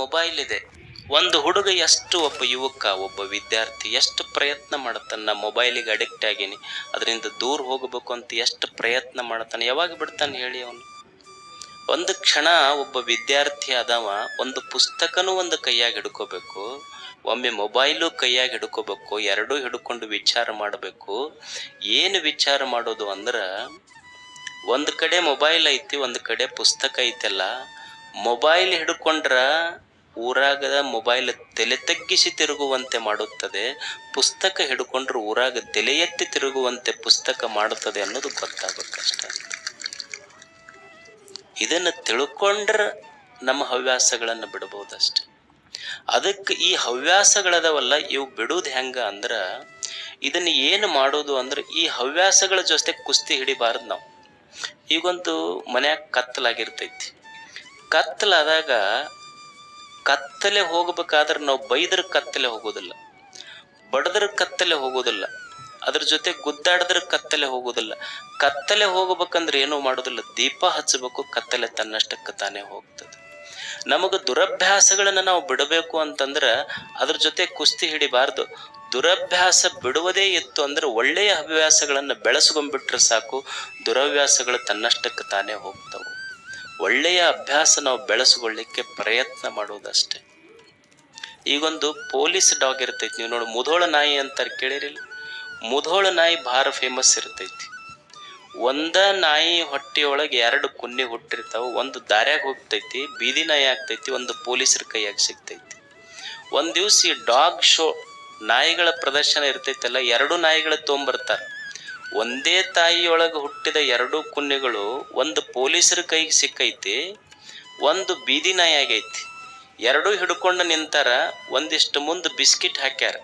Mobile ಇದೆ. ಒಂದು ಹುಡುಗ ಎಷ್ಟು ಒಬ್ಬ ಯುವಕ, ಒಬ್ಬ ವಿದ್ಯಾರ್ಥಿ ಎಷ್ಟು ಪ್ರಯತ್ನ ಮಾಡ್ತಾನೆ ನಾ ಮೊಬೈಲಿಗೆ ಅಡಿಕ್ಟ್ ಆಗೀನಿ, ಅದರಿಂದ ದೂರ ಹೋಗಬೇಕು ಅಂತ ಎಷ್ಟು ಪ್ರಯತ್ನ ಮಾಡ್ತಾನೆ, ಯಾವಾಗ ಬಿಡ್ತಾನೆ ಹೇಳಿ ಅವನು. ಒಂದು ಕ್ಷಣ ಒಬ್ಬ ವಿದ್ಯಾರ್ಥಿ ಆದವ, ಒಂದು ಪುಸ್ತಕನೂ ಒಂದು ಕೈಯಾಗಿ ಹಿಡ್ಕೋಬೇಕು, ಒಮ್ಮೆ ಮೊಬೈಲು ಕೈಯಾಗಿ ಹಿಡ್ಕೋಬೇಕು, ಎರಡೂ ಹಿಡ್ಕೊಂಡು ವಿಚಾರ ಮಾಡಬೇಕು. ಏನು ವಿಚಾರ ಮಾಡೋದು ಅಂದ್ರೆ, ಒಂದು ಕಡೆ ಮೊಬೈಲ್ ಐತಿ, ಒಂದು ಕಡೆ ಪುಸ್ತಕ ಐತಲ್ಲ ಮೊಬೈಲ್ ಹಿಡ್ಕೊಂಡ್ರ ಊರಾಗ ಮೊಬೈಲ್ ತಲೆ ತಗ್ಗಿಸಿ ತಿರುಗುವಂತೆ ಮಾಡುತ್ತದೆ, ಪುಸ್ತಕ ಹಿಡ್ಕೊಂಡ್ರೆ ಊರಾಗ ತಲೆ ಎತ್ತಿ ತಿರುಗುವಂತೆ ಪುಸ್ತಕ ಮಾಡುತ್ತದೆ ಅನ್ನೋದು ಗೊತ್ತಾಗುತ್ತಷ್ಟ ಇದನ್ನು ತಿಳ್ಕೊಂಡ್ರೆ ನಮ್ಮ ಹವ್ಯಾಸಗಳನ್ನು ಬಿಡ್ಬೋದಷ್ಟೆ ಅದಕ್ಕೆ ಈ ಹವ್ಯಾಸಗಳದವಲ್ಲ, ಇವು ಬಿಡುವುದು ಹೆಂಗ ಅಂದ್ರೆ, ಇದನ್ನು ಏನು ಮಾಡೋದು ಅಂದ್ರೆ ಈ ಹವ್ಯಾಸಗಳ ಜೊತೆ ಕುಸ್ತಿ ಹಿಡಿಬಾರದು ನಾವು. ಈಗೊಂದು ಮನ್ಯಾಗ ಕತ್ತಲಾಗಿರ್ತೈತಿ. ಕತ್ತಲಾದಾಗ ಕತ್ತಲೆ ಹೋಗ್ಬೇಕಾದ್ರೆ ನಾವು ಬೈದ್ರ ಕತ್ತಲೆ ಹೋಗೋದಿಲ್ಲ. ಬಡದ್ರ ಕತ್ತಲೆ ಹೋಗೋದಿಲ್ಲ. ಅದ್ರ ಜೊತೆ ಗುದ್ದಾಡದ್ರ ಕತ್ತಲೆ ಹೋಗೋದಿಲ್ಲ. ಕತ್ತಲೆ ಹೋಗಬೇಕಂದ್ರೆ ಏನೂ ಮಾಡೋದಿಲ್ಲ. ದೀಪ ಹಚ್ಚಬೇಕು, ಕತ್ತಲೆ ತನ್ನಷ್ಟಕ್ಕೆ ತಾನೇ ಹೋಗ್ತದೆ. ನಮಗೆ ದುರಭ್ಯಾಸಗಳನ್ನು ನಾವು ಬಿಡಬೇಕು ಅಂತಂದ್ರೆ ಅದ್ರ ಜೊತೆ ಕುಸ್ತಿ ಹಿಡಿಬಾರ್ದು. ದುರಭ್ಯಾಸ ಬಿಡುವುದೇ ಇತ್ತು ಅಂದ್ರೆ ಒಳ್ಳೆಯ ಹವ್ಯಾಸಗಳನ್ನು ಬೆಳೆಸ್ಕೊಂಡ್ಬಿಟ್ರೆ ಸಾಕು. ದುರಭ್ಯಾಸಗಳು ತನ್ನಷ್ಟಕ್ಕೆ ತಾನೇ ಹೋಗ್ತವೆ. ಒಳ್ಳೆಯ ಅಭ್ಯಾಸ ನಾವು ಬೆಳೆಸ್ಕೊಳ್ಳಿಕ್ಕೆ ಪ್ರಯತ್ನ ಮಾಡುವುದಷ್ಟೇ. ಈಗೊಂದು ಪೊಲೀಸ್ ಡಾಗ್ ಇರ್ತೈತಿ. ನೀವು ನೋಡಿ, ಮುಧೋಳ ನಾಯಿ ಅಂತಾರೆ ಕೇಳಿರಿಲ್ಲ? ಮುಧೋಳ ನಾಯಿ ಭಾರಿ ಫೇಮಸ್ ಇರ್ತೈತಿ. ಒಂದ ನಾಯಿ ಹೊಟ್ಟೆಯೊಳಗೆ ಎರಡು ಕುನ್ನಿ ಹುಟ್ಟಿರ್ತಾವ. ಒಂದು ದಾರ್ಯಾಗ ಹೋಗ್ತೈತಿ, ಬೀದಿ ನಾಯಿ ಆಗ್ತೈತಿ, ಒಂದು ಪೊಲೀಸರ ಕೈಯಾಗ ಸಿಗ್ತೈತಿ. ಒಂದ್ ದಿವ್ಸ ಈ ಡಾಗ್ ಶೋ ನಾಯಿಗಳ ಪ್ರದರ್ಶನ ಇರ್ತೈತಲ್ಲ, ಎರಡು ನಾಯಿಗಳ ತೊಗೊಂಬರ್ತಾರೆ ಒಂದೇ ತಾಯಿಯೊಳಗೆ ಹುಟ್ಟಿದ ಎರಡು ಕುನ್ನೆಗಳು ಒಂದು ಪೊಲೀಸರ ಕೈಗೆ ಸಿಕ್ಕೈತಿ, ಒಂದು ಬೀದಿ ನಾಯಿ ಆಗೈತಿ. ಎರಡೂ ಹಿಡ್ಕೊಂಡು ನಿಂತಾರ, ಒಂದಿಷ್ಟು ಮುಂದೆ ಬಿಸ್ಕಿಟ್ ಹಾಕ್ಯಾರ.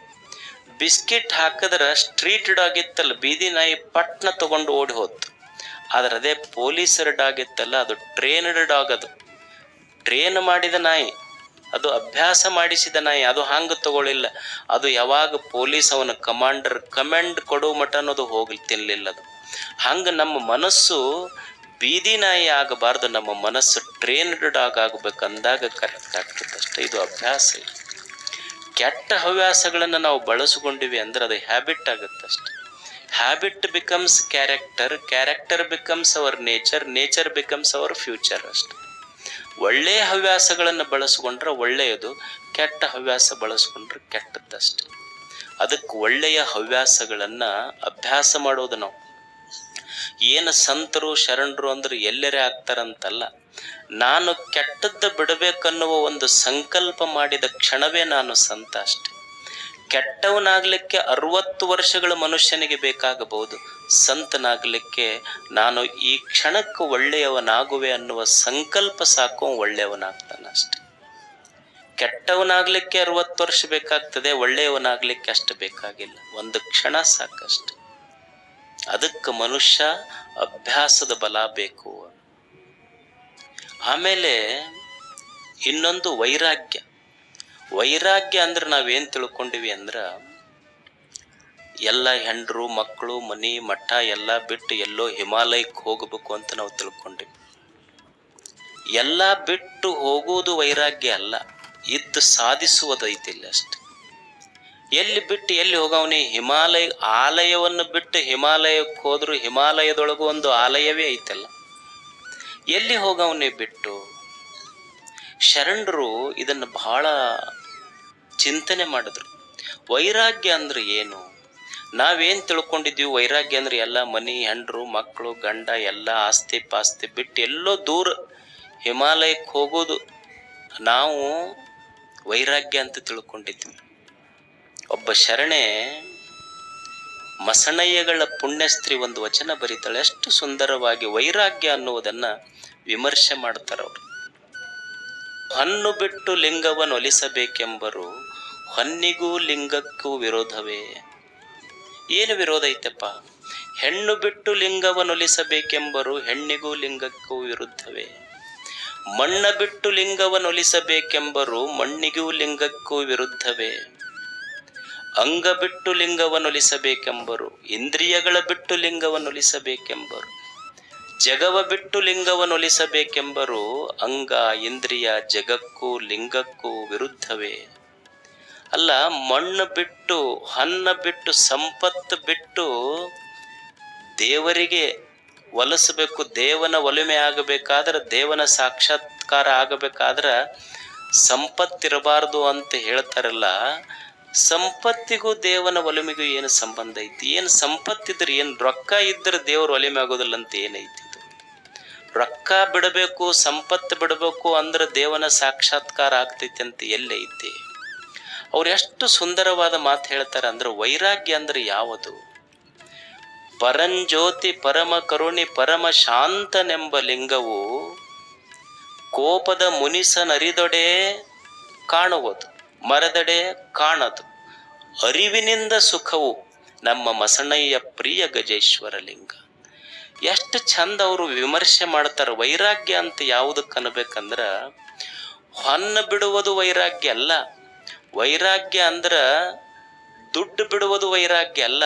ಬಿಸ್ಕಿಟ್ ಹಾಕಿದ್ರೆ ಸ್ಟ್ರೀಟ್ ಡಾಗ್ ಇತ್ತಲ್ಲ, ಬೀದಿ ನಾಯಿ ಪಟ್ನ ತಗೊಂಡು ಓಡಿ ಹೋತು ಆದ್ರೆ ಅದೇ ಪೊಲೀಸರ ಡಾಗ್ ಇತ್ತಲ್ಲ, ಅದು ಟ್ರೇನ್ಡ್ ಡಾಗ್ ಅದು. ಟ್ರೇನ್ ಮಾಡಿದ ನಾಯಿ ಅದು ಅಭ್ಯಾಸ ಮಾಡಿಸಿದ ನಾಯಿ, ಅದು ಹಂಗೆ ತಗೊಳ್ಳಿಲ್ಲ. ಅದು ಯಾವಾಗ ಪೊಲೀಸ್ ಅವನ ಕಮಾಂಡರ್ ಕಮೆಂಡ್ ಕೊಡೋ ಮಟ ಅನ್ನೋದು ಹೋಗ್ಲಿ ಅದು. ಹಂಗೆ ನಮ್ಮ ಮನಸ್ಸು ಬೀದಿ ನಾಯಿ ಆಗಬಾರ್ದು, ನಮ್ಮ ಮನಸ್ಸು ಟ್ರೇನ್ಡ್ ಡಾಗ್ ಆಗ್ಬೇಕಂದಾಗ ಕರೆಕ್ಟ್ ಆಗ್ತದೆ ಅಷ್ಟೇ, ಇದು ಅಭ್ಯಾಸ ಕೆಟ್ಟ ಹವ್ಯಾಸಗಳನ್ನು ನಾವು ಬಳಸಿಕೊಂಡಿವಿ ಅಂದ್ರೆ ಅದು habit ಆಗುತ್ತಷ್ಟೆ habit becomes character character becomes our nature nature becomes our future ಅಷ್ಟೆ. ಒಳ್ಳೆಯ ಹವ್ಯಾಸಗಳನ್ನು ಬಳಸ್ಕೊಂಡ್ರೆ ಒಳ್ಳೆಯದು, ಕೆಟ್ಟ ಹವ್ಯಾಸ ಬಳಸ್ಕೊಂಡ್ರೆ ಕೆಟ್ಟದ್ದಷ್ಟೆ. ಅದಕ್ಕೆ ಒಳ್ಳೆಯ ಹವ್ಯಾಸಗಳನ್ನು ಅಭ್ಯಾಸ ಮಾಡೋದು ನಾವು. ಏನು ಸಂತರು, ಶರಣರು ಅಂದ್ರೆ ಎಲ್ಲರೇ ಆಗ್ತಾರಂತಲ್ಲ, ನಾನು ಕೆಟ್ಟದ್ದ ಬಿಡಬೇಕನ್ನುವ ಒಂದು ಸಂಕಲ್ಪ ಮಾಡಿದ ಕ್ಷಣವೇ ನಾನು ಸಂತ ಅಷ್ಟೆ. ಕೆಟ್ಟವನಾಗಲಿಕ್ಕೆ ಅರವತ್ತು ವರ್ಷಗಳ ಮನುಷ್ಯನಿಗೆ ಬೇಕಾಗಬಹುದು. ಸಂತನಾಗಲಿಕ್ಕೆ ನಾನು ಈ ಕ್ಷಣಕ್ಕೆ ಒಳ್ಳೆಯವನಾಗುವೆ ಅನ್ನುವ ಸಂಕಲ್ಪ ಸಾಕು ಒಳ್ಳೆಯವನಾಗ್ತಾನೆ ಅಷ್ಟೆ. ಕೆಟ್ಟವನಾಗಲಿಕ್ಕೆ ಅರವತ್ತು ವರ್ಷ ಬೇಕಾಗ್ತದೆ, ಒಳ್ಳೆಯವನಾಗಲಿಕ್ಕೆ ಅಷ್ಟು ಬೇಕಾಗಿಲ್ಲ. ಒಂದು ಕ್ಷಣ ಸಾಕಷ್ಟು. ಅದಕ್ಕೆ ಮನುಷ್ಯ ಅಭ್ಯಾಸದ ಬಲ ಬೇಕು. ಆಮೇಲೆ ಇನ್ನೊಂದು ವೈರಾಗ್ಯ. ವೈರಾಗ್ಯ ಅಂದ್ರೆ ನಾವೇನು ತಿಳ್ಕೊಂಡಿವಿ ಅಂದ್ರೆ, ಎಲ್ಲ ಹೆಂಡರು ಮಕ್ಕಳು ಮನಿ, ಮಠ, ಎಲ್ಲ ಬಿಟ್ಟು ಎಲ್ಲೋ ಹಿಮಾಲಯಕ್ಕೆ ಹೋಗಬೇಕು ಅಂತ ನಾವು ತಿಳ್ಕೊಂಡಿವಿ. ಎಲ್ಲ ಬಿಟ್ಟು ಹೋಗುವುದು ವೈರಾಗ್ಯ ಅಲ್ಲ ಇದ್ದು ಸಾಧಿಸುವುದೈತಿಲ್ಲ ಅಷ್ಟೆ. ಎಲ್ಲಿ ಬಿಟ್ಟು ಎಲ್ಲಿ ಹೋಗವನಿ? ಹಿಮಾಲಯ, ಆಲಯವನ್ನು ಬಿಟ್ಟು ಹಿಮಾಲಯಕ್ಕೆ ಹೋದ್ರು ಹಿಮಾಲಯದೊಳಗೂ ಒಂದು ಆಲಯವೇ ಐತಲ್ಲ. ಎಲ್ಲಿ ಹೋಗವನೇ ಬಿಟ್ಟು? ಶರಣರು ಇದನ್ನು ಬಹಳ ಚಿಂತನೆ ಮಾಡಿದ್ರು. ವೈರಾಗ್ಯ ಅಂದ್ರೆ ಏನು? ನಾವೇನು ತಿಳ್ಕೊಂಡಿದ್ದೀವಿ? ವೈರಾಗ್ಯ ಅಂದ್ರೆ ಎಲ್ಲ ಮನಿ, ಹೆಂಡರು, ಮಕ್ಕಳು, ಗಂಡ, ಎಲ್ಲ ಆಸ್ತಿ ಪಾಸ್ತಿ ಬಿಟ್ಟು ಎಲ್ಲೋ ದೂರ ಹಿಮಾಲಯಕ್ಕೆ ಹೋಗೋದು. ನಾವು ವೈರಾಗ್ಯ ಅಂತ ತಿಳ್ಕೊಂಡಿದ್ವಿ ಒಬ್ಬ ಶರಣೆ ಮಸಣಯ್ಯಗಳ ಪುಣ್ಯಸ್ತ್ರೀ ಒಂದು ವಚನ ಬರೀತಾಳೆ. ಎಷ್ಟು ಸುಂದರವಾಗಿ ವೈರಾಗ್ಯ ಅನ್ನುವುದನ್ನ ವಿಮರ್ಶೆ ಮಾಡ್ತಾರವ್ರು. ಹಣ್ಣು ಬಿಟ್ಟು ಲಿಂಗವನ್ನೊಲಿಸಬೇಕೆಂಬರು ಹೊನ್ನಿಗೂ ಲಿಂಗಕ್ಕೂ ವಿರೋಧವೇ? ಏನು ವಿರೋಧ ಐತಪ್ಪ? ಹೆಣ್ಣು ಬಿಟ್ಟು ಲಿಂಗವನ್ನೊಲಿಸಬೇಕೆಂಬರು ಹೆಣ್ಣಿಗೂ ಲಿಂಗಕ್ಕೂ ವಿರುದ್ಧವೇ? ಮಣ್ಣ ಬಿಟ್ಟು ಲಿಂಗವನ್ನೊಲಿಸಬೇಕೆಂಬರು ಮಣ್ಣಿಗೂ ಲಿಂಗಕ್ಕೂ ವಿರುದ್ಧವೇ? ಅಂಗ ಬಿಟ್ಟು ಲಿಂಗವನ್ನೊಲಿಸಬೇಕೆಂಬರು ಇಂದ್ರಿಯಗಳ ಬಿಟ್ಟು ಲಿಂಗವನ್ನು ಒಲಿಸಬೇಕೆಂಬರು ಜಗವ ಬಿಟ್ಟು ಲಿಂಗವನ್ನೊಲಿಸಬೇಕೆಂಬರು ಅಂಗ ಇಂದ್ರಿಯ ಜಗಕ್ಕೂ ಲಿಂಗಕ್ಕೂ ವಿರುದ್ಧವೇ. ಅಲ್ಲ, ಮಣ್ಣು ಬಿಟ್ಟು ಹನ್ನ ಬಿಟ್ಟು, ಸಂಪತ್ತು ಬಿಟ್ಟು ದೇವರಿಗೆ ಒಲಿಸಬೇಕು, ದೇವನ ಒಲಿಮೆ ಆಗಬೇಕಾದ್ರೆ, ದೇವನ ಸಾಕ್ಷಾತ್ಕಾರ ಆಗಬೇಕಾದ್ರೆ ಸಂಪತ್ತಿರಬಾರ್ದು ಅಂತ ಹೇಳ್ತಾರಲ್ಲ, ಸಂಪತ್ತಿಗೂ ದೇವನ ಒಲಿಮೆಗೂ ಏನು ಸಂಬಂಧ ಐತಿ? ಏನು ಸಂಪತ್ತಿದ್ರೆ, ಏನು ರೊಕ್ಕ ಇದ್ರೆ ದೇವ್ರ ಒಲಿಮೆ ಆಗೋದಿಲ್ಲ ಅಂತ ಏನೈತಿ? ರೊಕ್ಕ ಬಿಡಬೇಕು, ಸಂಪತ್ತು ಬಿಡಬೇಕು ಅಂದ್ರೆ ದೇವನ ಸಾಕ್ಷಾತ್ಕಾರ ಆಗ್ತೈತಿ ಅಂತ ಎಲ್ಲೈತಿ ಅವ್ರು ಎಷ್ಟು ಸುಂದರವಾದ ಮಾತು ಹೇಳ್ತಾರೆ ಅಂದ್ರೆ ವೈರಾಗ್ಯ ಅಂದ್ರೆ ಯಾವುದು? ಪರಂಜ್ಯೋತಿ ಪರಮ ಕರುಣಿ ಪರಮ ಶಾಂತನೆಂಬ ಲಿಂಗವು ಕೋಪದ ಮುನಿಸನರಿದೊಡೆ ಕಾಣುವುದು, ಮರದಡೆ ಕಾಣದು. ಅರಿವಿನಿಂದ ಸುಖವು ನಮ್ಮ ಮಸಣಯ್ಯ ಪ್ರಿಯ ಗಜೇಶ್ವರ ಲಿಂಗ ಎಷ್ಟು ಚಂದ ಅವರು ವಿಮರ್ಶೆ ಮಾಡ್ತಾರೆ ವೈರಾಗ್ಯ ಅಂತ ಯಾವುದಕ್ಕೆ ಅನ್ಬೇಕಂದ್ರ ಹೊನ್ನ ಬಿಡುವುದು ವೈರಾಗ್ಯ ಅಲ್ಲ. ವೈರಾಗ್ಯ ಅಂದ್ರ ದುಡ್ಡು ಬಿಡುವುದು ವೈರಾಗ್ಯ ಅಲ್ಲ.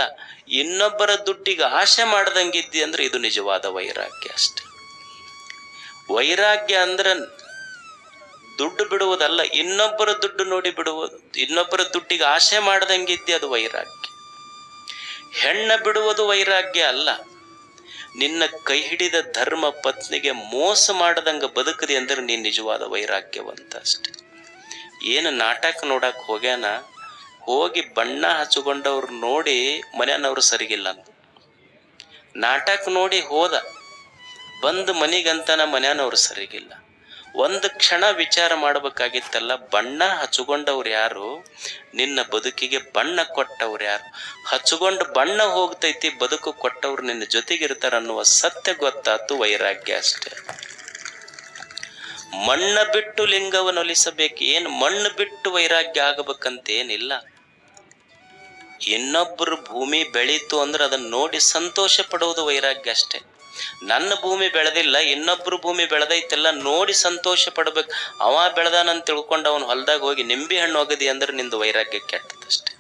ಇನ್ನೊಬ್ಬರ ದುಡ್ಡಿಗೆ ಆಶೆ ಮಾಡ್ದಂಗಿದ್ದಿ ಅಂದ್ರೆ ಇದು ನಿಜವಾದ ವೈರಾಗ್ಯ ಅಷ್ಟೆ. ವೈರಾಗ್ಯ ಅಂದ್ರ ದುಡ್ಡು ಬಿಡುವುದಲ್ಲ, ಇನ್ನೊಬ್ಬರ ದುಡ್ಡು ನೋಡಿ ಬಿಡುವುದು, ಇನ್ನೊಬ್ಬರ ದುಡ್ಡಿಗೆ ಆಶೆ ಮಾಡ್ದಂಗಿದ್ದಿ ಅದು ವೈರಾಗ್ಯ. ಹೆಣ್ಣ ಬಿಡುವುದು ವೈರಾಗ್ಯ ಅಲ್ಲ. ನಿನ್ನ ಕೈ ಹಿಡಿದ ಧರ್ಮ ಪತ್ನಿಗೆ ಮೋಸ ಮಾಡದಂಗ ಬದುಕದಿ ಅಂದ್ರೆ ನೀನ್ ನಿಜವಾದ ವೈರಾಗ್ಯವಂತ ಅಷ್ಟೆ. ಏನು ನಾಟಕ ನೋಡಕ್ ಹೋಗ್ಯಾನ? ಹೋಗಿ ಬಣ್ಣ ಹಚ್ಚಿಕೊಂಡವ್ರು ನೋಡಿ ಮನೆಯವ್ರು ಸರಿಗಿಲ್ಲ ಅಂತ ನಾಟಕ ನೋಡಿ ಹೋದ. ಬಂದು ಮನೆಗಂತನ ಮನೆಯವ್ರು ಸರಿಗಿಲ್ಲ. ಒಂದು ಕ್ಷಣ ವಿಚಾರ ಮಾಡಬೇಕಾಗಿತ್ತಲ್ಲ, ಬಣ್ಣ ಹಚ್ಚಿಕೊಂಡವ್ರು ಯಾರು? ನಿನ್ನ ಬದುಕಿಗೆ ಬಣ್ಣ ಕೊಟ್ಟವ್ರು ಯಾರು? ಹಚ್ಚಿಕೊಂಡು ಬಣ್ಣ ಹೋಗ್ತೈತಿ, ಬದುಕು ಕೊಟ್ಟವ್ರು ನಿನ್ನ ಜೊತೆಗಿರ್ತಾರ ಅನ್ನುವ ಸತ್ಯ ಗೊತ್ತಾತು ವೈರಾಗ್ಯ ಅಷ್ಟೇ. ಮಣ್ಣ ಬಿಟ್ಟು ಲಿಂಗವನ್ನೊಲಿಸಬೇಕು ಏನು ಮಣ್ಣು ಬಿಟ್ಟು ವೈರಾಗ್ಯ ಆಗಬೇಕಂತ ಏನಿಲ್ಲ ಇನ್ನೊಬ್ಬರು ಭೂಮಿ ಬೆಳೀತು ಅಂದ್ರೆ ಅದನ್ನ ನೋಡಿ ಸಂತೋಷ ಪಡುವುದು ವೈರಾಗ್ಯ ಅಷ್ಟೇ. ನನ್ನ ಭೂಮಿ ಬೆಳೆದಿಲ್ಲ, ಇನ್ನೊಬ್ರು ಭೂಮಿ ಬೆಳೆದೈತೆಲ್ಲ ನೋಡಿ ಸಂತೋಷ ಪಡ್ಬೇಕು. ಅವ ಬೆಳೆದಾನಂತ ತಿಳ್ಕೊಂಡು ಅವನು ಹೊಲ್ದಾಗ ಹೋಗಿ ನಿಂಬೆ ಹಣ್ಣು ಒಗದಿ ಅಂದ್ರೆ ನಿಂದು ವೈರಾಗ್ಯ ಕೆಟ್ಟದಷ್ಟೇ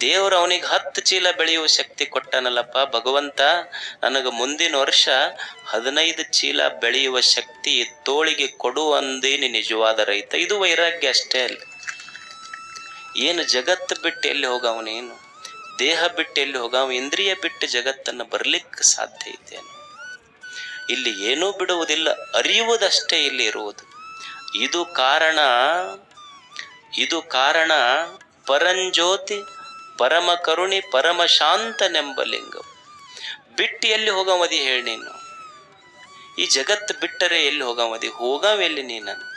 ದೇವರು ಅವನಿಗೆ ಹತ್ತು ಚೀಲ ಬೆಳೆಯುವ ಶಕ್ತಿ ಕೊಟ್ಟನಲ್ಲಪ್ಪ, ಭಗವಂತ ನನಗೆ ಮುಂದಿನ ವರ್ಷ ಹದಿನೈದು ಚೀಲ ಬೆಳೆಯುವ ಶಕ್ತಿ ತೋಳಿಗೆ ಕೊಡು ಅಂದೇನಿ ನಿಜವಾದ ರೈತ. ಇದು ವೈರಾಗ್ಯ ಅಷ್ಟೇ ಅಲ್ಲ. ಏನು ಜಗತ್ತು ಬಿಟ್ಟು ಎಲ್ಲಿ ಹೋಗವನೇನು? ದೇಹ ಬಿಟ್ಟು ಎಲ್ಲಿ ಹೋಗವ? ಇಂದ್ರಿಯ ಬಿಟ್ಟು ಜಗತ್ತನ್ನು ಬರ್ಲಿಕ್ಕೆ ಸಾಧ್ಯ ಇದ್ದೇನೆ ಇಲ್ಲಿ ಏನೂ ಬಿಡುವುದಿಲ್ಲ, ಅರಿಯುವುದಷ್ಟೇ ಇಲ್ಲಿ ಇರುವುದು. ಇದು ಕಾರಣ ಇದು ಕಾರಣ ಪರಂಜ್ಯೋತಿ, ಪರಮ ಕರುಣಿ, ಪರಮ ಶಾಂತನೆಂಬ ಲಿಂಗ ಬಿಟ್ಟು ಎಲ್ಲಿ ಹೋಗಮದಿ ಹೇಳಿ ನೀನು. ಈ ಜಗತ್ತು ಬಿಟ್ಟರೆ ಎಲ್ಲಿ ಹೋಗಮದಿ? ಹೋಗವ ಎಲ್ಲಿ ನೀನು?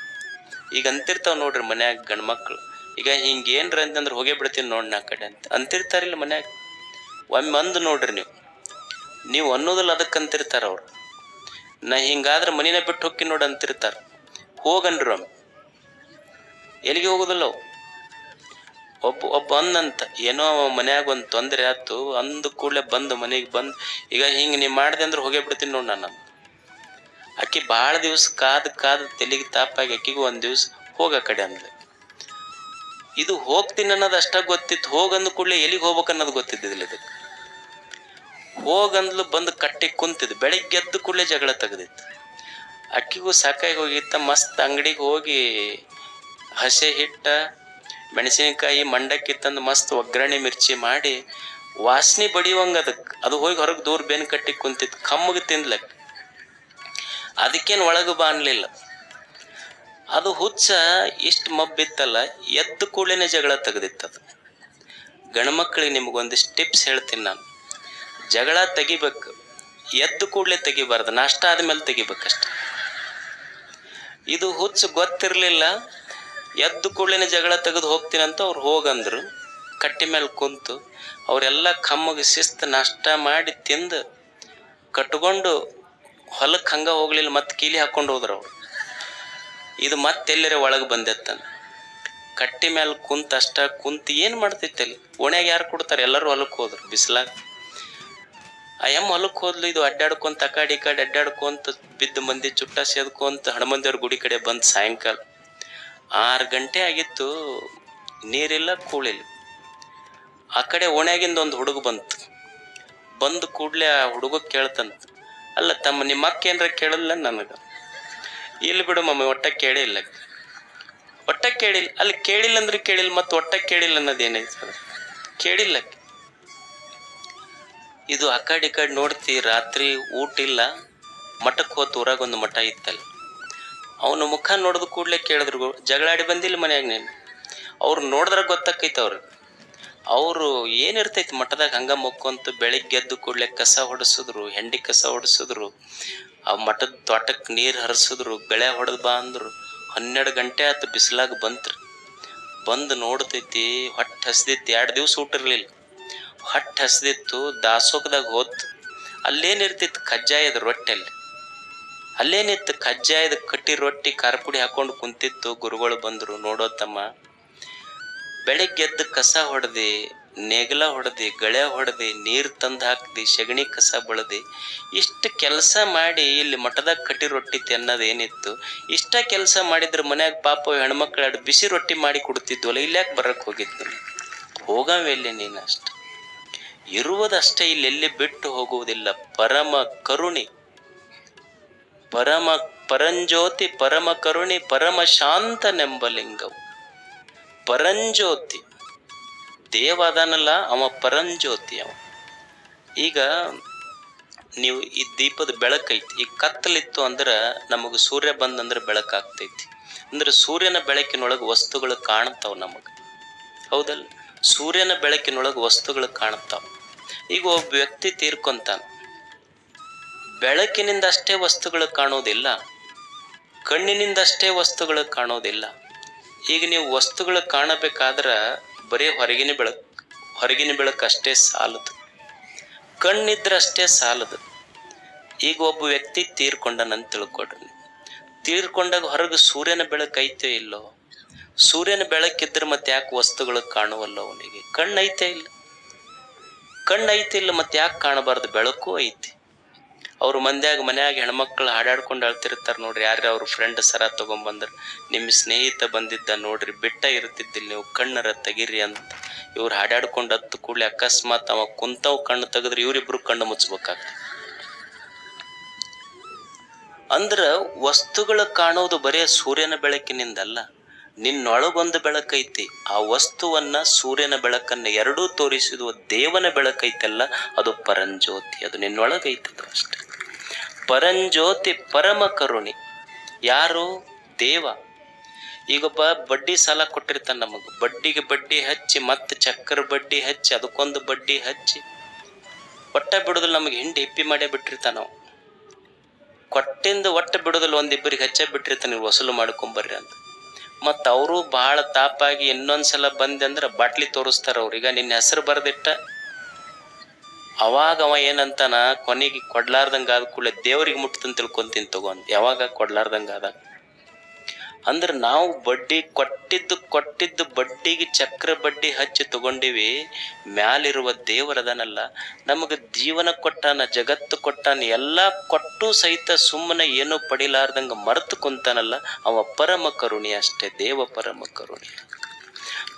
ಈಗ ಅಂತಿರ್ತಾವ ನೋಡ್ರಿ ಮನ್ಯಾಗ ಗಂಡ್ಮಕ್ಳು. ಈಗ ಹಿಂಗೆ ಏನ್ರ ಅಂತಂದ್ರೆ ಹೋಗೇ ಬಿಡ್ತೀನಿ ನೋಡಿ ನಾ ಕಡೆ ಅಂತ. ಅಂತಿರ್ತಾರಿಲ್ಲ ಮನ್ಯಾಗ? ಒಮ್ಮೆ ಅಂದು ನೋಡ್ರಿ ನೀವು. ನೀವು ಅನ್ನೋದಿಲ್ಲ ಅದಕ್ಕೆ ಅಂತಿರ್ತಾರ ಅವ್ರು. ನಾ ಹಿಂಗಾದ್ರೆ ಮನಿನ ಬಿಟ್ಟು ಹೊಕ್ಕಿ ನೋಡಿ ಅಂತಿರ್ತಾರ. ಹೋಗನ್ರು ಎಲ್ಲಿಗೆ ಹೋಗುದಿಲ್ಲ ಒಬ್ಬ ಒಬ್ಬ ಅಂದಂತ. ಏನೋ ಮನ್ಯಾಗ ಒಂದು ತೊಂದರೆ ಆಯ್ತು, ಅಂದ ಕೂಡಲೇ ಬಂದು ಮನೆಗೆ ಬಂದು, ಈಗ ಹಿಂಗೆ ನೀವು ಮಾಡಿದೆ ಅಂದ್ರೆ ಹೋಗೇ ಬಿಡ್ತೀನಿ ನೋಡಿ ನಾನು ಆಕಿ ಭಾಳ ದಿವ್ಸ ಕಾದ್ ಕಾದ್ ತಲೆಗೆ ತಾಪಾಗಿ ಆಕಿಗೂ ಒಂದು ದಿವ್ಸ ಹೋಗ ಕಡೆ ಅಂದ್ಲೆ. ಇದು ಹೋಗ್ತೀನಿ ಅನ್ನೋದು ಅಷ್ಟ ಗೊತ್ತಿತ್ತು, ಹೋಗಂದ ಕೂಡಲೇ ಎಲ್ಲಿಗೆ ಹೋಗ್ಬೇಕು ಅನ್ನೋದು ಗೊತ್ತಿದ್ದಿಲ್ಲ ಇದಕ್ಕೆ. ಹೋಗಂದ್ಲು ಬಂದು ಕಟ್ಟಿ ಕುಂತಿದ್ದು ಬೆಳಿಗ್ಗೆ ಎದ್ದು ಕೂಡಲೇ ಜಗಳ ತೆಗೆದಿತ್ತು. ಅಕ್ಕಿಗೂ ಸಾಕಾಗಿ ಹೋಗಿತ್ತ. ಮಸ್ತ್ ಅಂಗಡಿಗೆ ಹೋಗಿ ಹಸೆ ಹಿಟ್ಟ, ಮೆಣಸಿನಕಾಯಿ, ಮಂಡಕ್ಕಿ ತಂದು ಮಸ್ತ್ ಒಗ್ಗರಣೆ ಮಿರ್ಚಿ ಮಾಡಿ ವಾಸನೆ ಬಡಿಯುವಂಗ ಅದಕ್ಕೆ ಅದು ಹೋಗಿ ಹೊರಗೆ ದೂರ ಬೇನ್ ಕಟ್ಟಿ ಕುಂತಿತ್ತು. ಕಮ್ಮಗೆ ತಿನ್ಲಕ್. ಅದಕ್ಕೇನು ಒಳಗೆ ಬಾ ಅನ್ಲಿಲ್ಲ. ಅದು ಹುಚ್ಚ ಇಷ್ಟು ಮಬ್ಬಿತ್ತಲ್ಲ, ಎದ್ದು ಕೂಡಲೇ ಜಗಳ ತೆಗೆದಿತ್ತದು. ಗಂಡ್ಮಕ್ಳಿಗೆ ನಿಮಗೊಂದಿಷ್ಟು ಟಿಪ್ಸ್ ಹೇಳ್ತೀನಿ ನಾನು. ಜಗಳ ತೆಗಿಬೇಕು, ಎದ್ದು ಕೂಡಲೇ ತೆಗಿಬಾರ್ದು, ನಾಷ್ಟ ಆದ್ಮೇಲೆ ತೆಗಿಬೇಕಷ್ಟೆ. ಇದು ಹುಚ್ಚು ಗೊತ್ತಿರಲಿಲ್ಲ, ಎದ್ದು ಕೂಡಲೇ ಜಗಳ ತೆಗೆದು ಹೋಗ್ತೀನಂತ ಅವ್ರು ಹೋಗಂದ್ರು. ಕಟ್ಟಿ ಮೇಲೆ ಕುಂತು ಅವರೆಲ್ಲ ಕಮ್ಮಗೆ ಶಿಸ್ತು ನಾಷ್ಟ ಮಾಡಿ ತಿಂದು ಕಟ್ಕೊಂಡು ಹೊಲಕ್ಕೆ ಹಂಗ ಹೋಗ್ಲಿಲ್ಲ, ಮತ್ತೆ ಕೀಲಿ ಹಾಕ್ಕೊಂಡು ಹೋದ್ರು ಅವ್ರು. ಇದು ಮತ್ತೆಲ್ಲರೆ ಒಳಗೆ ಬಂದೆತ್ತಂದ ಕಟ್ಟಿ ಮೇಲೆ ಕುಂತ ಅಷ್ಟ ಕುಂತು ಏನು ಮಾಡ್ತೈತೆ ಅಲ್ಲಿ? ಓಣ್ಯಾಗ ಯಾರು ಕೊಡ್ತಾರೆ? ಎಲ್ಲರೂ ಹೊಲಕ್ಕೆ ಹೋದ್ರು, ಬಿಸಿಲಾಗ. ಆ ಎಮ್ಮ ಹೊಲಕ್ಕೆ ಹೋದ್ಲು, ಇದು ಅಡ್ಡಾಡ್ಕೊಂತ ಆ ಕಡೆ ಅಡ್ಡಾಡ್ಕೊಂತ ಬಿದ್ದ ಮಂದಿ ಚುಟ್ಟ ಸೇದ್ಕೊಂತ ಹಣಮಂದಿಯವ್ರ ಗುಡಿ ಕಡೆ ಬಂದು ಸಾಯಂಕಾಲ. ಆರು ಗಂಟೆ ಆಗಿತ್ತು, ನೀರಿಲ್ಲ, ಕೂಳಿಲ್ಲ. ಆ ಕಡೆ ಓಣ್ಯಾಗಿಂದ ಒಂದು ಹುಡುಗ ಬಂತು. ಬಂದು ಕೂಡಲೇ ಆ ಹುಡುಗ ಕೇಳ್ತಂತ ಅಲ್ಲ, ತಮ್ಮ ನಿಮ್ಮ ಅಕ್ಕ ಏನ್ರ ಕೇಳಲ್ಲ ನನಗೆ? ಇಲ್ಲಿ ಬಿಡು ಮಮ್ಮಿ ಒಟ್ಟ ಕೇಳಿಲ್ಲ. ಒಟ್ಟ ಕೇಳಿಲ್ಲ? ಅಲ್ಲಿ ಕೇಳಿಲ್ಲ ಅಂದ್ರೆ ಕೇಳಿಲ್ಲ, ಮತ್ತು ಒಟ್ಟ ಕೇಳಿಲ್ಲ ಅನ್ನೋದೇನೈತೆ ಕೇಳಿಲ್ಲ. ಇದು ಆ ಕಡೆ ನೋಡ್ತಿ ರಾತ್ರಿ ಊಟ ಇಲ್ಲ ಮಠಕ್ಕೆ ಹೋತ್ ಊರಾಗ ಒಂದು ಮಠ ಇತ್ತಲ್ಲ. ಅವನ ಮುಖ ನೋಡಿದ ಕೂಡಲೇ ಕೇಳಿದ್ರು, ಜಗಳಾಡಿ ಬಂದಿಲ್ಲ ಮನ್ಯಾಗ ನೀನು? ಅವ್ರು ನೋಡಿದ್ರೆ ಗೊತ್ತಾಕೈತೆ ಅವ್ರು ಅವರು ಏನಿರ್ತೈತಿ ಮಠದಾಗ ಹಂಗ ಮುಕ್ಕೊಂತ ಬೆಳಿಗ್ಗೆ ಎದ್ದು ಕೂಡಲೇ ಕಸ ಹೊಡೆಸಿದ್ರು, ಹೆಂಡಿ ಕಸ ಹೊಡೆಸಿದ್ರು, ಆ ಮಠದ ತೋಟಕ್ಕೆ ನೀರು ಹರಿಸಿದ್ರು ಬೆಳೆ ಹೊಡೆದು ಬಾ ಅಂದ್ರು. ಹನ್ನೆರಡು ಗಂಟೆ ಆತು ಬಿಸಿಲಾಗ ಬಂತ್ರಿ. ಬಂದು ನೋಡ್ತೈತಿ, ಹೊಟ್ಟೆ ಹಸ್ದಿತ್ತು, ಎರಡು ದಿವ್ಸ ಊಟ ಇರಲಿಲ್ಲ. ಹೊಟ್ಟೆ ಹಸ್ದಿತ್ತು ದಾಸೋಗದಾಗ ಹೋತ್ ಅಲ್ಲೇನಿರ್ತಿತ್ತು ಕಜ್ಜಾಯದ ರೊಟ್ಟೆ ಅಲ್ಲಿ ಅಲ್ಲೇನಿತ್ತು ಕಜ್ಜಾಯದ ಕಟ್ಟಿ ರೊಟ್ಟಿ ಖಾರಪುಡಿ ಹಾಕೊಂಡು ಕುಂತಿತ್ತು ಗುರುಗಳು ಬಂದರು ನೋಡೋ ತಮ್ಮ. ಬೆಳಗ್ಗೆ ಎದ್ದು ಕಸ ಹೊಡೆದಿ, ನೆಗಲ ಹೊಡೆದಿ, ಗಳೆ ಹೊಡೆದಿ, ನೀರು ತಂದು ಹಾಕ್ದಿ, ಸಗಣಿ ಕಸ ಬಳದಿ, ಇಷ್ಟು ಕೆಲಸ ಮಾಡಿ ಇಲ್ಲಿ ಮಠದಾಗ ಕಟ್ಟಿ ರೊಟ್ಟಿ ತಿನ್ನೋದೇನಿತ್ತು ಇಷ್ಟ ಕೆಲಸ ಮಾಡಿದ್ರೆ ಮನ್ಯಾಗ ಪಾಪ ಹೆಣ್ಮಕ್ಳು ಬಿಸಿ ರೊಟ್ಟಿ ಮಾಡಿ ಕೊಡ್ತಿದ್ವಲ್ಲ, ಇಲ್ಯಾಕೆ ಬರಕ್ಕೆ ಹೋಗಿದ್ದು ಹೋಗವೆಲ್ಲಿ ನೀನು ಅಷ್ಟು. ಇರುವುದಷ್ಟೇ ಇಲ್ಲೆಲ್ಲಿ ಬಿಟ್ಟು ಹೋಗುವುದಿಲ್ಲ. ಪರಮ ಕರುಣಿ. ಪರಮ ಪರಂಜ್ಯೋತಿ, ಪರಮ ಕರುಣಿ, ಪರಮ ಶಾಂತನೆಂಬ ಲಿಂಗವು. ಪರಂಜ್ಯೋತಿ. ದೇವ ಅದಾನಲ್ಲ, ಅವ ಪರಂಜ್ಯೋತಿ ಅವ. ಈಗ ನೀವು ಈ ದೀಪದ ಬೆಳಕೈತಿ ಈ ಕತ್ತಲಿತ್ತು ಅಂದ್ರೆ ನಮಗೆ ಸೂರ್ಯ ಬಂದಂದ್ರೆ ಬೆಳಕಾಗ್ತೈತಿ ಅಂದ್ರೆ ಸೂರ್ಯನ ಬೆಳಕಿನೊಳಗೆ ವಸ್ತುಗಳು ಕಾಣ್ತಾವ ನಮಗೆ. ಹೌದಲ್ಲ? ಸೂರ್ಯನ ಬೆಳಕಿನೊಳಗೆ ವಸ್ತುಗಳು ಕಾಣ್ತಾವ. ಈಗ ಒಬ್ಬ ವ್ಯಕ್ತಿ ತೀರ್ಕೊಂತಾನೆ ಬೆಳಕಿನಿಂದ ಅಷ್ಟೇ ವಸ್ತುಗಳು ಕಾಣೋದಿಲ್ಲ, ಕಣ್ಣಿನಿಂದಷ್ಟೇ ವಸ್ತುಗಳು ಕಾಣೋದಿಲ್ಲ. ಈಗ ನೀವು ವಸ್ತುಗಳು ಕಾಣಬೇಕಾದ್ರೆ ಬರೀ ಹೊರಗಿನ ಬೆಳಕು ಹೊರಗಿನ ಬೆಳಕು ಅಷ್ಟೇ ಸಾಲದು. ಕಣ್ಣಿದ್ರೆ ಅಷ್ಟೇ ಸಾಲದು. ಈಗ ಒಬ್ಬ ವ್ಯಕ್ತಿ ತೀರ್ಕೊಂಡನಂತ ತಿಳ್ಕೊಡ್ರಿ. ತೀರ್ಕೊಂಡಾಗ ಹೊರಗೆ ಸೂರ್ಯನ ಬೆಳಕು ಐತೆ ಇಲ್ಲೋ? ಸೂರ್ಯನ ಬೆಳಕಿದ್ರೆ ಮತ್ತೆ ಯಾಕೆ ವಸ್ತುಗಳು ಕಾಣುವಲ್ಲ ಅವನಿಗೆ? ಕಣ್ಣು ಐತೆ ಇಲ್ಲ. ಕಣ್ಣು ಐತಿ ಇಲ್ಲ ಮತ್ತೆ ಯಾಕೆ ಕಾಣಬಾರ್ದು? ಬೆಳಕು ಐತಿ. ಅವ್ರ ಮಂದ್ಯಾಗ ಮನ್ಯಾಗ ಹೆಣ್ಮಕ್ಳು ಹಾಡಾಡ್ಕೊಂಡು ಅಳ್ತಿರ್ತಾರೆ ನೋಡ್ರಿ. ಯಾರೇ ಅವ್ರ ಫ್ರೆಂಡ್ ಸರ ತಗೊಂಬಂದ್ರೆ? ನಿಮ್ಮ ಸ್ನೇಹಿತ ಬಂದಿದ್ದ ನೋಡ್ರಿ. ಬಿಟ್ಟ ಇರ್ತಿದ್ದಿಲ್ಲ ನೀವು. ಕಣ್ಣರ ತೆಗೀರಿ ಅಂತ. ಇವ್ರು ಹಾಡಾಡ್ಕೊಂಡು ಹತ್ತು ಕೂಡಲೇ ಅಕಸ್ಮಾತ್ ಅವ ಕುಂತವ್ ಕಣ್ಣು ತೆಗೆದ್ರೆ ಇವರಿಬ್ರು ಕಣ್ಣು ಮುಚ್ಚಬೇಕಾಗ್ತದೆ ಅಂದ್ರ ವಸ್ತುಗಳು ಕಾಣೋದು ಬರೇ ಸೂರ್ಯನ ಬೆಳಕಿನಿಂದಲ್ಲ. ನಿನ್ನೊಳಗೊಂದು ಬೆಳಕೈತಿ ಆ ವಸ್ತುವನ್ನ ಸೂರ್ಯನ ಬೆಳಕನ್ನ ಎರಡೂ ತೋರಿಸಿದ ದೇವನ ಬೆಳಕೈತಲ್ಲ ಅದು ಪರಂಜ್ಯೋತಿ, ಅದು ನಿನ್ನೊಳಗೈತಿ ಅದು ಅಷ್ಟೆ. ಪರಂಜ್ಯೋತಿ ಪರಮ ಕರುಣಿ. ಯಾರು? ದೇವ. ಈಗೊಬ್ಬ ಬಡ್ಡಿ ಸಾಲ ಕೊಟ್ಟಿರ್ತಾನೆ ನಮಗೆ. ಬಡ್ಡಿಗೆ ಬಡ್ಡಿ ಹಚ್ಚಿ, ಮತ್ತೆ ಚಕ್ರ ಬಡ್ಡಿ ಹಚ್ಚಿ, ಅದಕ್ಕೊಂದು ಬಡ್ಡಿ ಹಚ್ಚಿ. ಒಟ್ಟ ಬಿಡುದಿಲ್ಲ ನಮಗೆ ಹಿಂಡಿ ಹಿಪ್ಪಿ ಮಾಡೇ ಬಿಟ್ಟಿರ್ತಾನ ಕೊಟ್ಟಿಂದ ಒಟ್ಟ ಬಿಡುದಿಲ್ಲ ಒಂದಿಬ್ಬರಿಗೆ ಹಚ್ಚ ಬಿಟ್ಟಿರ್ತಾನೆ ವಸೂಲು ಮಾಡ್ಕೊಂಬರ್ರಿ ಅಂತ. ಮತ್ತು ಅವರು ಭಾಳ ತಾಪಾಗಿ ಇನ್ನೊಂದ್ಸಲ ಬಂದೆ ಅಂದ್ರೆ ಬಾಟ್ಲಿ ತೋರಿಸ್ತಾರ ಅವ್ರೀಗ ನಿನ್ನ ಹೆಸರು ಬರೆದಿಟ್ಟ. ಅವಾಗ ಅವ ಏನಂತಾನ, ಕೊನೆಗೆ ಕೊಡ್ಲಾರ್ದಂಗ ಆದ ಕೂಡಲೇ ದೇವ್ರಿಗೆ ಮುಟ್ತಂತ ತಿಳ್ಕೊಂತೀನಿ ತಗೊಂಡ್ ಯಾವಾಗ ಕೊಡ್ಲಾರ್ದಂಗ ಆದ ಅಂದ್ರೆ ನಾವು ಬಡ್ಡಿ ಕೊಟ್ಟಿದ್ದು ಕೊಟ್ಟಿದ್ದು ಬಡ್ಡಿಗೆ ಚಕ್ರ ಬಡ್ಡಿ ಹಚ್ಚಿ ತಗೊಂಡಿವಿ, ಮ್ಯಾಲಿರುವ ದೇವರದನಲ್ಲ ನಮಗೆ ಜೀವನ ಕೊಟ್ಟಾನ, ಜಗತ್ತು ಕೊಟ್ಟಾನ, ಎಲ್ಲ ಕೊಟ್ಟು ಸಹಿತ ಸುಮ್ಮನೆ ಏನೂ ಪಡಿಲಾರ್ದಂಗ ಮರೆತು ಕುಂತಾನಲ್ಲ, ಅವ ಪರಮ ಕರುಣಿ ಅಷ್ಟೇ, ದೇವ ಪರಮ ಕರುಣಿ.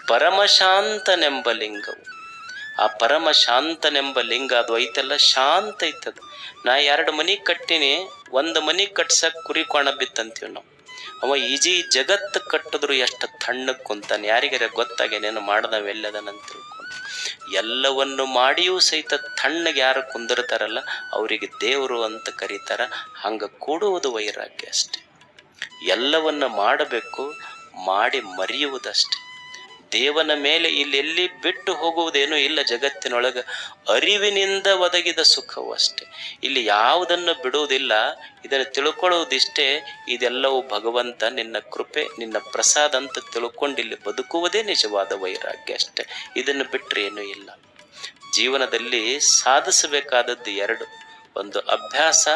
ಪರಮಶಾಂತನೆಂಬ ಲಿಂಗವು. ಆ ಪರಮ ಶಾಂತನೆಂಬ ಲಿಂಗ ಅದು ಐತಲ್ಲ, ಶಾಂತ ಐತದ. ನಾ ಎರಡು ಮನಿ ಕಟ್ಟಿನಿ, ಒಂದು ಮನಿ ಕಟ್ಸಕ್ ಕುರಿ ಕೋಣ ಬಿತ್ತಂತೀವಿ ನಾವು. ಅವ ಈಜಿ ಜಗತ್ತು ಕಟ್ಟಿದ್ರು ಎಷ್ಟು ತಣ್ಣಗೆ ಕುಂತಾನೆ ಯಾರಿಗಾರ ಗೊತ್ತಾಗೇನೇನು ಮಾಡ್ದವೆಲ್ಲದನಂತ ತಿಳ್ಕೊಂಡು. ಎಲ್ಲವನ್ನು ಮಾಡಿಯೂ ಸಹಿತ ತಣ್ಣಗೆ ಯಾರು ಕುಂದಿರ್ತಾರಲ್ಲ, ಅವರಿಗೆ ದೇವರು ಅಂತ ಕರೀತಾರ. ಹಂಗ ಕೂಡುವುದು ವೈರಾಗ್ಯ ಅಷ್ಟೆ. ಎಲ್ಲವನ್ನ ಮಾಡಬೇಕು, ಮಾಡಿ ಮರೆಯುವುದಷ್ಟೆ. ದೇವನ ಮೇಲೆ ಇಲ್ಲೆಲ್ಲಿ ಬಿಟ್ಟು ಹೋಗುವುದೇನೂ ಇಲ್ಲ ಜಗತ್ತಿನೊಳಗೆ. ಅರಿವಿನಿಂದ ಒದಗಿದ ಸುಖವು ಅಷ್ಟೆ. ಇಲ್ಲಿ ಯಾವುದನ್ನು ಬಿಡುವುದಿಲ್ಲ, ಇದನ್ನು ತಿಳ್ಕೊಳ್ಳುವುದಿಷ್ಟೇ. ಇದೆಲ್ಲವೂ ಭಗವಂತ ನಿನ್ನ ಕೃಪೆ, ನಿನ್ನ ಪ್ರಸಾದ ಅಂತ ತಿಳ್ಕೊಂಡು ಇಲ್ಲಿ ಬದುಕುವುದೇ ನಿಜವಾದ ವೈರಾಗ್ಯ ಅಷ್ಟೆ. ಇದನ್ನು ಬಿಟ್ಟರೆ ಏನೂ ಇಲ್ಲ. ಜೀವನದಲ್ಲಿ ಸಾಧಿಸಬೇಕಾದದ್ದು ಎರಡು, ಒಂದು ಅಭ್ಯಾಸ,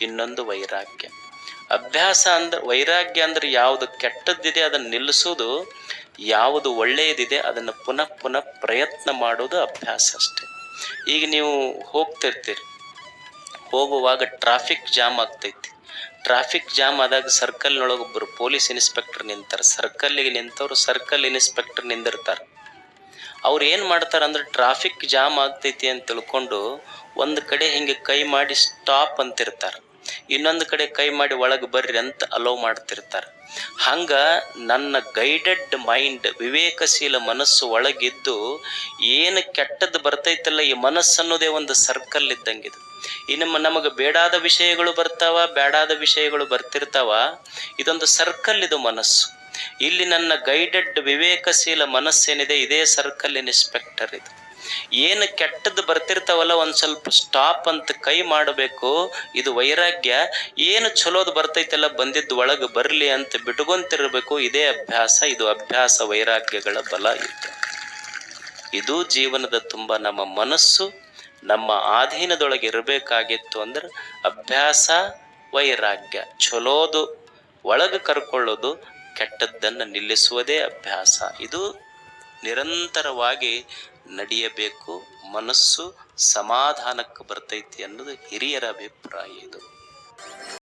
ಇನ್ನೊಂದು ವೈರಾಗ್ಯ. ಅಭ್ಯಾಸ ಅಂದ್ರೆ, ವೈರಾಗ್ಯ ಅಂದ್ರೆ ಯಾವುದು ಕೆಟ್ಟದ್ದಿದೆ ಅದನ್ನು ನಿಲ್ಲಿಸೋದು ಯಾವುದು ಒಳ್ಳೆಯದಿದೆ ಅದನ್ನು ಪುನಃ ಪುನಃ ಪ್ರಯತ್ನ ಮಾಡೋದು ಅಭ್ಯಾಸ ಅಷ್ಟೆ. ಈಗ ನೀವು ಹೋಗ್ತಿರ್ತೀರಿ. ಹೋಗುವಾಗ ಟ್ರಾಫಿಕ್ ಜಾಮ್ ಆಗ್ತೈತಿ. ಟ್ರಾಫಿಕ್ ಜಾಮ್ ಆದಾಗ ಸರ್ಕಲ್ನೊಳಗೆ ಒಬ್ಬರು ಪೊಲೀಸ್ ಇನ್ಸ್ಪೆಕ್ಟರ್ ನಿಂತಾರೆ. ಸರ್ಕಲ್ಲಿಗೆ ನಿಂತವ್ರು ಸರ್ಕಲ್ ಇನ್ಸ್ಪೆಕ್ಟರ್ ನಿಂದಿರ್ತಾರೆ. ಅವ್ರು ಏನು ಮಾಡ್ತಾರೆ ಅಂದ್ರೆ ಟ್ರಾಫಿಕ್ ಜಾಮ್ ಆಗ್ತೈತಿ ಅಂತ ತಿಳ್ಕೊಂಡು ಒಂದು ಕಡೆ ಹಿಂಗೆ ಕೈ ಮಾಡಿ ಸ್ಟಾಪ್ ಅಂತಿರ್ತಾರೆ. ಇನ್ನೊಂದು ಕಡೆ ಕೈ ಮಾಡಿ ಒಳಗೆ ಬರ್ರಿ ಅಂತ ಅಲೋ ಮಾಡ್ತಿರ್ತಾರೆ. ಹಂಗ ನನ್ನ ಗೈಡೆಡ್ ಮೈಂಡ್ ವಿವೇಕಶೀಲ ಮನಸ್ಸು ಒಳಗಿದ್ದು ಏನು ಕೆಟ್ಟದ್ದು ಬರ್ತೈತಲ್ಲ ಈ ಮನಸ್ಸು ಅನ್ನೋದೇ ಒಂದು ಸರ್ಕಲ್ ಇದ್ದಂಗಿದೆ ಇನ್ನು ನಮಗೆ ಬೇಡಾದ ವಿಷಯಗಳು ಬರ್ತಾವ ಬೇಡಾದ ವಿಷಯಗಳು ಬರ್ತಿರ್ತಾವ, ಇದೊಂದು ಸರ್ಕಲ್ ಇದು ಮನಸ್ಸು. ಇಲ್ಲಿ ನನ್ನ ಗೈಡೆಡ್ ವಿವೇಕಶೀಲ ಮನಸ್ಸೇನಿದೆ, ಇದೇ ಸರ್ಕಲ್ ಇನ್ಸ್ಪೆಕ್ಟರ್ ಇದು. ಏನು ಕೆಟ್ಟದ್ದು ಬರ್ತಿರ್ತಾವಲ್ಲ ಒಂದು ಸ್ವಲ್ಪ ಸ್ಟಾಪ್ ಅಂತ ಕೈ ಮಾಡಬೇಕು. ಇದು ವೈರಾಗ್ಯ. ಏನು ಚಲೋದು ಬರ್ತೈತೆಲ್ಲ ಬಂದಿದ್ದು ಒಳಗೆ ಬರಲಿ ಅಂತ ಬಿಟ್ಕೊಂತಿರ್ಬೇಕು. ಇದೇ ಅಭ್ಯಾಸ. ಇದು ಅಭ್ಯಾಸ ವೈರಾಗ್ಯಗಳ ಬಲ ಇದು. ಇದು ಜೀವನದ ತುಂಬ ನಮ್ಮ ಮನಸ್ಸು, ನಮ್ಮ ಆಧೀನದೊಳಗೆ ಇರಬೇಕಾಗಿತ್ತು ಅಂದ್ರೆ ಅಭ್ಯಾಸ ವೈರಾಗ್ಯ. ಚಲೋದು ಒಳಗೆ ಕರ್ಕೊಳ್ಳೋದು, ಕೆಟ್ಟದ್ದನ್ನು ನಿಲ್ಲಿಸುವುದೇ ಅಭ್ಯಾಸ. ಇದು ನಿರಂತರವಾಗಿ ನಡೆಯಬೇಕು ಮನಸ್ಸು ಸಮಾಧಾನಕ್ಕೆ ಬರ್ತೈತಿ ಅನ್ನೋದು ಹಿರಿಯರ ಅಭಿಪ್ರಾಯ ಇದು.